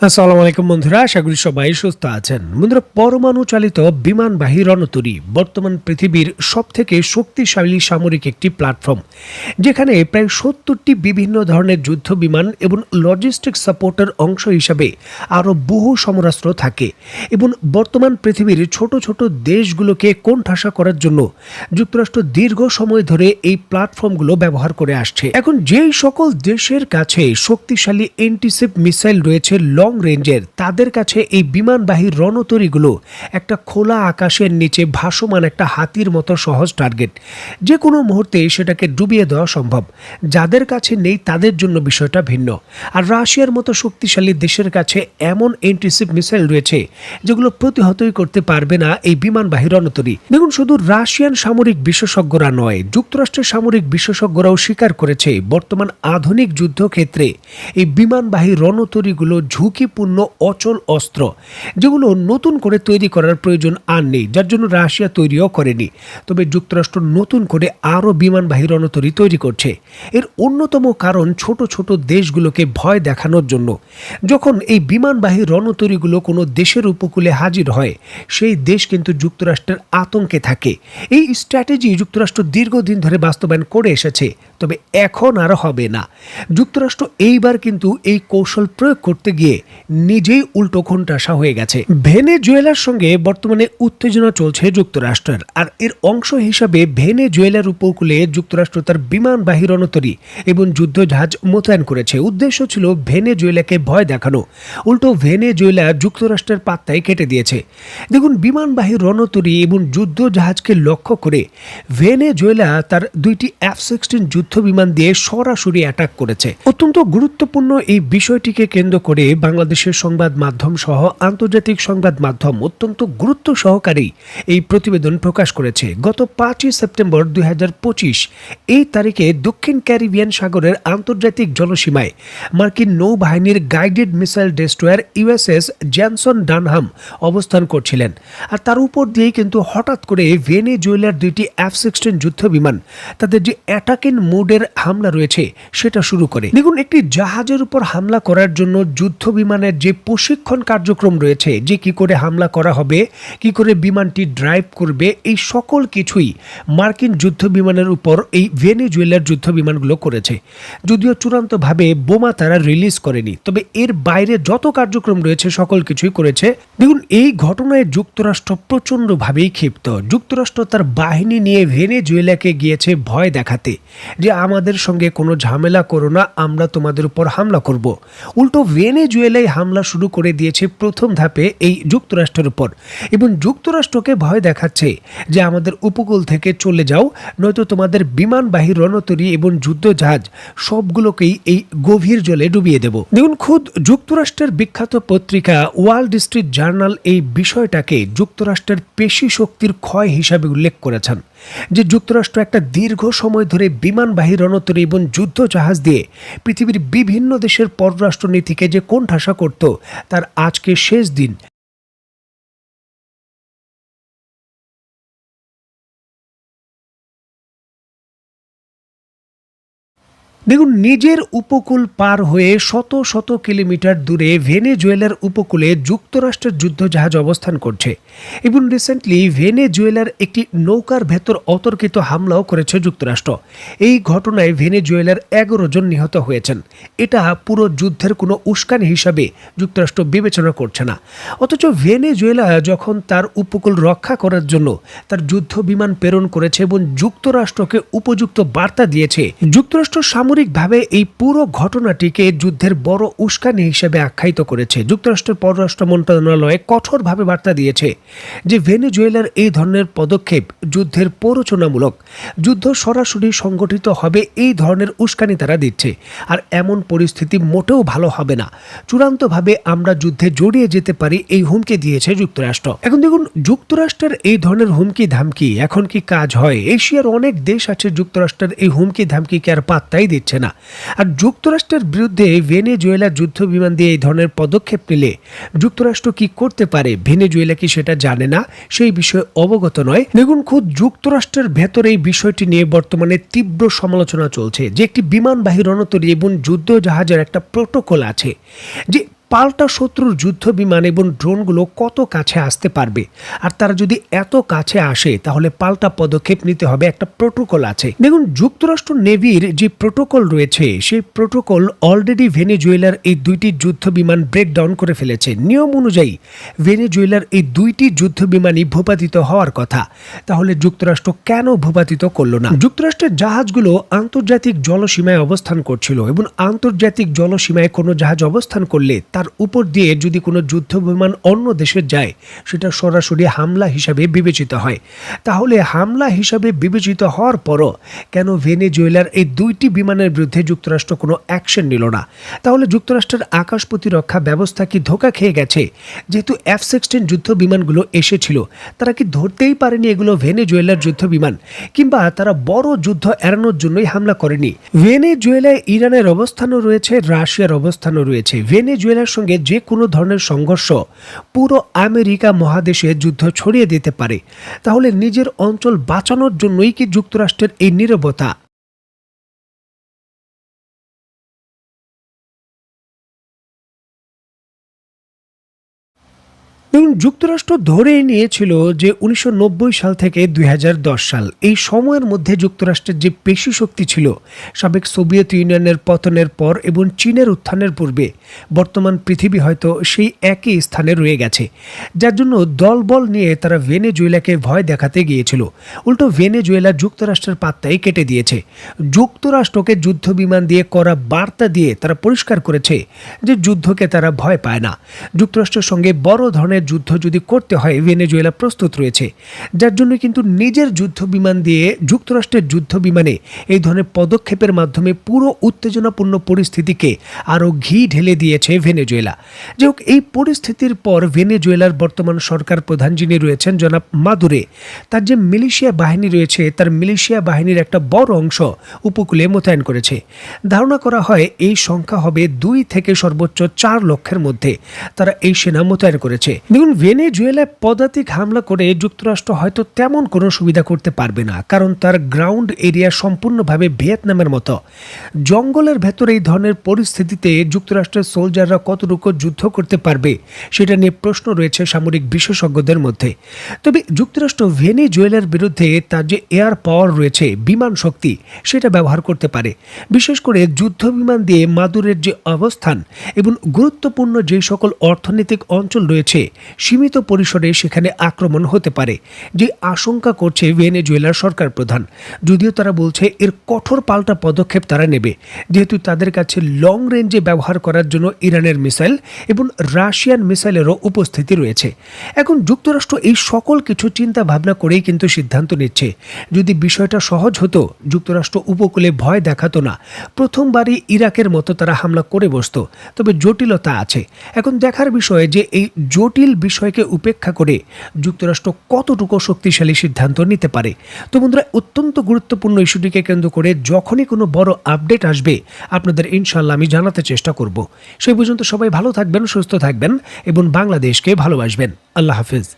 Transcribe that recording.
আসসালামু আলাইকুম বন্ধুরা, আশা করি সবাই সুস্থ আছেন। বন্ধুরা, পরমাণু চালিত বিমানবাহী রণতরী বর্তমান পৃথিবীর সবথেকে শক্তিশালী সামরিক একটি প্ল্যাটফর্ম, যেখানে প্রায় সত্তরটি বিভিন্ন ধরনের যুদ্ধ বিমান এবং লজিস্টিক সাপোর্টের অংশ হিসাবে আরও বহু সমরাস্ত্র থাকে এবং বর্তমান পৃথিবীর ছোট ছোট দেশগুলোকে কোণঠাসা করার জন্য যুক্তরাষ্ট্র দীর্ঘ সময় ধরে এই প্ল্যাটফর্মগুলো ব্যবহার করে আসছে। এখন যেই সকল দেশের কাছে শক্তিশালী এন্টিসেপ মিসাইল রয়েছে লং রেঞ্জের তাদের কাছে এই বিমানবাহী রণতরীগুলো একটা খোলা আকাশের নিচে ভাসমান একটা হাতির মতো সহজ টার্গেট যে কোনো মুহূর্তে সেটাকে ডুবিয়ে দেওয়া সম্ভব। যাদের কাছে নেই তাদের জন্য বিষয়টা ভিন্ন। আর রাশিয়ার মতো শক্তিশালী দেশের কাছে এমন এন্টিসিপ মিসাইল রয়েছে, যেগুলো প্রতিহতই করতে পারবে না এই বিমানবাহী রণতরী। দেখুন, শুধু রাশিয়ান সামরিক বিশেষজ্ঞরা নয়, যুক্তরাষ্ট্রের সামরিক বিশেষজ্ঞরাও স্বীকার করেছে, বর্তমান আধুনিক যুদ্ধক্ষেত্রে এই বিমানবাহী রণতরীগুলো ঝুঁকিপূর্ণ অচল অস্ত্র, যেগুলো নতুন করে তৈরি করার প্রয়োজন আর নেই, যার জন্য রাশিয়া তৈরিও করেনি। তবে যুক্তরাষ্ট্র নতুন করে আরও বিমানবাহী রণতরী তৈরি করছে। এর অন্যতম কারণ ছোট ছোট দেশগুলোকে ভয় দেখানোর জন্য। যখন এই বিমানবাহী রণতরীগুলো কোনো দেশের উপকূলে হাজির হয়, সেই দেশ কিন্তু যুক্তরাষ্ট্রের আতঙ্কে থাকে। এই স্ট্র্যাটেজি যুক্তরাষ্ট্র দীর্ঘদিন ধরে বাস্তবায়ন করে এসেছে, তবে এখন আর হবে না। যুক্তরাষ্ট্র এইবার কিন্তু এই কৌশল প্রয়োগ করতে গিয়ে নিজেই উল্টো ঘণ্টাসা হয়ে গেছে। ভেনেজুয়েলার সঙ্গে বর্তমানে উত্তেজনা চলছে যুক্তরাষ্ট্রের, আর এর অংশ হিসাবে ভেনেজুয়েলার উপকূলে যুক্তরাষ্ট্র তার বিমানবাহী রণতরী এবং যুদ্ধজাহাজ মোতায়েন করেছে। উদ্দেশ্য ছিল ভেনেজুয়েলাকে ভয় দেখানো। উল্টো ভেনেজুয়েলা যুক্তরাষ্ট্রের পাত্তায় কেটে দিয়েছে। দেখুন বিমানবাহী রণতরী এবং যুদ্ধজাহাজকে লক্ষ্য করে ভেনেজুয়েলা তার দুইটি এফ সিক্সটিন যুদ্ধ বিমান দিয়ে সরাসরি অ্যাটাক করেছে। অত্যন্ত গুরুত্বপূর্ণ এই বিষয়টিকে কেন্দ্র করে বাংলাদেশের সংবাদ মাধ্যম সহ আন্তর্জাতিক সংবাদ মাধ্যম অত্যন্ত গুরুত্ব সহকারেই এই প্রতিবেদন প্রকাশ করেছে। গত পাঁচই সেপ্টেম্বর দুই হাজার পঁচিশ, এই তারিখে দক্ষিণ ক্যারিবিয়ান সাগরের আন্তর্জাতিক জলসীমায় মার্কিন নৌবাহিনীর guided missile destroyer USS Jason Dunham অবস্থান করছিলেন। আর তার উপর দিয়েই কিন্তু হঠাৎ করে ভেনেজুয়েলার দুইটি এফ সিক্সটিন যুদ্ধ বিমান তাদের যে অ্যাটাকিং মোডের হামলা রয়েছে, সেটা শুরু করে। দেখুন, একটি জাহাজের উপর হামলা করার জন্য যুদ্ধ বিমানের যে প্রশিক্ষণ কার্যক্রম রয়েছে, যে কি করে হামলা করা হবে, কি করে বিমানটি ড্রাইভ করবে, এই সকল কিছুই মার্কিন যুদ্ধ বিমানের উপর এই ভেনেজুয়েলার যুদ্ধ বিমানগুলো করেছে। যদিও চূড়ান্তভাবে বোমা তারা রিলিজ করেনি, তবে এর বাইরে যত কার্যক্রম রয়েছে, সকল কিছুই করেছে। দেখুন, এই ঘটনায় যুক্তরাষ্ট্র প্রচণ্ডভাবেই ক্ষিপ্ত। যুক্তরাষ্ট্র তার বাহিনী নিয়ে ভেনেজুয়েলাকে গিয়েছে ভয় দেখাতে, যে আমাদের সঙ্গে কোনো ঝামেলা করো না, আমরা তোমাদের উপর হামলা করব। উল্টো ভেনেজুয়েলাই হামলা শুরু করে দিয়েছে প্রথম ধাপে এই যুক্তরাষ্ট্রের উপর। এবং যুক্তরাষ্ট্রকে ভয় দেখাচ্ছে যে আমাদের উপকূল থেকে চলে যাও, নয়তো তোমাদের বিমানবাহী রণতরী এবং যুদ্ধজাহাজ সবগুলোকেই এই গভীর জলে ডুবিয়ে দেব। দেখুন, খুদ যুক্তরাষ্ট্রের বিখ্যাত পত্রিকা ওয়ার্ল্ড স্ট্রিট জার্নাল এই বিষয়টাকে যুক্তরাষ্ট্রের পেশি শক্তির ক্ষয় হিসাবে উল্লেখ করেছেন। যে যুক্তরাষ্ট্র একটা দীর্ঘ সময় ধরে বিমানবাহী রণতরী এবং যুদ্ধ জাহাজ দিয়ে পৃথিবীর বিভিন্ন দেশের পররাষ্ট্রনীতিকে যে কোণঠাসা করত, তার আজকে শেষ দিন। দেখুন, নিজের উপকূল পার হয়ে শত শত কিলোমিটার দূরে ভেনেজুয়েলার উপকূলে যুক্তরাষ্ট্রের যুদ্ধজাহাজ অবস্থান করছে। এবং রিসেন্টলি ভেনেজুয়েলার একটি নৌকার ভেতর অতর্কিত হামলাও করেছে যুক্তরাষ্ট্র। এই ঘটনায় ভেনেজুয়েলার এগারো জন নিহত হয়েছেন। এটা পুরো যুদ্ধের কোনো উস্কানি হিসাবে যুক্তরাষ্ট্র বিবেচনা করছে না। অথচ ভেনেজুয়েলা যখন তার উপকূল রক্ষা করার জন্য তার যুদ্ধ বিমান প্রেরণ করেছে এবং যুক্তরাষ্ট্রকে উপযুক্ত বার্তা দিয়েছে, যুক্তরাষ্ট্র সামরিকভাবে এই পুরো ঘটনাটিকে যুদ্ধের বড় উস্কানি হিসেবে আখ্যায়িত করেছে। যুক্তরাষ্ট্রের পররাষ্ট্র মন্ত্রণালয়ে কঠোরভাবে বার্তা দিয়েছে যে ভেনেজুয়েলার এই ধরনের পদক্ষেপ যুদ্ধের প্ররোচনামূলক। যুদ্ধ সরাসরি সংগঠিত হবে এই ধরনের উস্কানি তারা দিচ্ছে। আর এমন পরিস্থিতি মোটেও ভালো হবে না। চূড়ান্তভাবে আমরা যুদ্ধে জড়িয়ে যেতে পারি এই হুমকি দিয়েছে যুক্তরাষ্ট্র। এখন দেখুন, যুক্তরাষ্ট্রের এই ধরনের হুমকি ধামকি এখন কি কাজ হয়? এশিয়ার অনেক দেশ আছে যুক্তরাষ্ট্রের এই হুমকি ধামকিকে আর পাত্তাই দিচ্ছে না। আর যুক্তরাষ্ট্রের বিরুদ্ধে ভেনেজুয়েলা যুদ্ধ বিমান দিয়ে এই ধরনের পদক্ষেপ নিলে যুক্তরাষ্ট্র কি করতে পারে? ভেনেজুয়েলা কি সেটা জানে না? সেই বিষয়ে অবগত নয়। দেখুন, খুদ যুক্তরাষ্ট্রের ভেতরে এই বিষয়টি নিয়ে বর্তমানে তীব্র সমালোচনা চলছে। যে একটি বিমানবাহী রণতরী এবং যুদ্ধ জাহাজের একটা প্রোটোকল আছে, যে পাল্টা শত্রুর যুদ্ধ বিমান এবং ড্রোনগুলো কত কাছে আসতে পারবে? আর তারা যদি এত কাছে আসে, তাহলে পাল্টা পদক্ষেপ নিতে হবে। একটা প্রোটোকল আছে। দেখুন, যুক্তরাষ্ট্র নেভির যে প্রোটোকল রয়েছে, সেই প্রোটোকল অলরেডি ভেনেজুয়েলার এই দুইটি যুদ্ধ বিমান ব্রেকডাউন করে ফেলেছে। নিয়ম অনুযায়ী, ভেনেজুয়েলার এই দুইটি যুদ্ধ বিমানই ভূপাতিত হওয়ার কথা। তাহলে যুক্তরাষ্ট্র কেন ভূপাতিত করল না? যুক্তরাষ্ট্রের জাহাজগুলো আন্তর্জাতিক জলসীমায় অবস্থান করছিল এবং আন্তর্জাতিক জলসীমায় কোনো জাহাজ অবস্থান করলে তার উপর দিয়ে যদি কোনো যুদ্ধ বিমান অন্য দেশে যায়, সেটা সরাসরি হামলা হিসাবে বিবেচিত হয়। তাহলে হামলা হিসাবে বিবেচিত হওয়ার পরও কেন ভেনেজুয়েলার এই দুইটি বিমানের বিরুদ্ধে যুক্তরাষ্ট্র কোনো অ্যাকশন নিল না? তাহলে যুক্তরাষ্ট্রের আকাশ প্রতিরক্ষা ব্যবস্থা কি ধোকা খেয়ে গেছে? যেহেতু এফ সিক্সটিন যুদ্ধ বিমানগুলো এসেছিল, তারা কি ধরতেই পারেনি এগুলো ভেনেজুয়েলার যুদ্ধ বিমান? কিংবা তারা বড় যুদ্ধ এড়ানোর জন্যই হামলা করেনি? ভেনেজুয়েলায় ইরানের অবস্থানও রয়েছে, রাশিয়ার অবস্থানও রয়েছে। ভেনেজুয়েলার সঙ্গে যে কোনো ধরনের সংঘর্ষ পুরো আমেরিকা মহাদেশে যুদ্ধ ছড়িয়ে দিতে পারে। তাহলে নিজের অঞ্চল বাঁচানোর জন্যই কি যুক্তরাষ্ট্রের এই নিরবতা? এবং যুক্তরাষ্ট্র ধরেই নিয়েছিল যে উনিশশো নব্বই সাল থেকে দুই হাজার দশ সাল, এই সময়ের মধ্যে যুক্তরাষ্ট্রের যে পেশি শক্তি ছিল, সাবেক সোভিয়েত ইউনিয়নের পতনের পর এবং চীনের উত্থানের পূর্বে, বর্তমান পৃথিবী হয়তো সেই একই স্থানে রয়ে গেছে। যার জন্য দলবল নিয়ে তারা ভেনেজুয়েলাকে ভয় দেখাতে গিয়েছিল। উল্টো ভেনেজুয়েলা যুক্তরাষ্ট্রের পাত্তাই কেটে দিয়েছে। যুক্তরাষ্ট্রকে যুদ্ধ বিমান দিয়ে করা বার্তা দিয়ে তারা পরিষ্কার করেছে যে যুদ্ধকে তারা ভয় পায় না। যুক্তরাষ্ট্রের সঙ্গে বড় ধরনের যুদ্ধ যদি করতে হয়, ভেনেজুয়েলা প্রস্তুত রয়েছে। যার জন্য কিন্তু নিজের যুদ্ধ বিমান দিয়ে যুক্তরাষ্ট্রের যুদ্ধ বিমানে এই ধরনের পদক্ষেপের মাধ্যমে পুরো উত্তেজনাপূর্ণ পরিস্থিতিকে আরও ঘি ঢেলে দিয়েছে ভেনেজুয়েলা। হোক, এই পরিস্থিতির পর ভেনেজুয়েলার বর্তমান সরকার প্রধান যিনি রয়েছেন, জনাব মাদুরে, তার যে মিলিশিয়া বাহিনী রয়েছে, তার মিলিশিয়া বাহিনীর একটা বড় অংশ উপকূলে মোতায়েন করেছে। ধারণা করা হয়, এই সংখ্যা হবে দুই থেকে সর্বোচ্চ চার লক্ষের মধ্যে। তারা এই সেনা মোতায়েন করেছে। দেখুন ভেনেজুয়েলায় পদাতিক হামলা করে যুক্তরাষ্ট্র হয়তো তেমন কোনো সুবিধা করতে পারবে না, কারণ তার গ্রাউন্ড এরিয়া সম্পূর্ণভাবে ভিয়েতনামের মতো। জঙ্গলের ভেতরে এই ধরনের পরিস্থিতিতে যুক্তরাষ্ট্রের সোলজাররা কতটুকু যুদ্ধ করতে পারবে, সেটা নিয়ে প্রশ্ন রয়েছে সামরিক বিশেষজ্ঞদের মধ্যে। তবে যুক্তরাষ্ট্র ভেনেজুয়েলার বিরুদ্ধে তার যে এয়ার পাওয়ার রয়েছে, বিমান শক্তি, সেটা ব্যবহার করতে পারে। বিশেষ করে যুদ্ধ বিমান দিয়ে মাদুরের যে অবস্থান এবং গুরুত্বপূর্ণ যে সকল অর্থনৈতিক অঞ্চল রয়েছে সীমিত পরিসরে সেখানে আক্রমণ হতে পারে, যে আশঙ্কা করছে ভেনেজুয়েলার সরকার প্রধান। যদিও তারা বলছে এর কঠোর পাল্টা পদক্ষেপ তারা নেবে, যেহেতু তাদের কাছে লং রেঞ্জে ব্যবহার করার জন্য ইরানের মিসাইল এবং রাশিয়ান মিসাইলেরও উপস্থিতি রয়েছে। এখন যুক্তরাষ্ট্র এই সকল কিছু চিন্তা ভাবনা করেই কিন্তু সিদ্ধান্ত নিচ্ছে। যদি বিষয়টা সহজ হতো, যুক্তরাষ্ট্র উপকূলে ভয় দেখাতো না। প্রথমবারই ইরাকের মতো তারা হামলা করে বসত। তবে জটিলতা আছে। এখন দেখার বিষয় যে এই জটিল বিষয়কে উপেক্ষা করে যুক্তরাষ্ট্র কতটুকু শক্তিশালী সিদ্ধান্ত নিতে পারে? তো বন্ধুরা, অত্যন্ত গুরুত্বপূর্ণ ইস্যুটিকে কেন্দ্র করে যখনই কোনো বড় আপডেট আসবে, আপনাদের ইনশাল্লাহ আমি জানাতে চেষ্টা করব। সেই পর্যন্ত সবাই ভালো থাকবেন, সুস্থ থাকবেন এবং বাংলাদেশকে ভালোবাসবেন। আল্লাহ হাফিজ।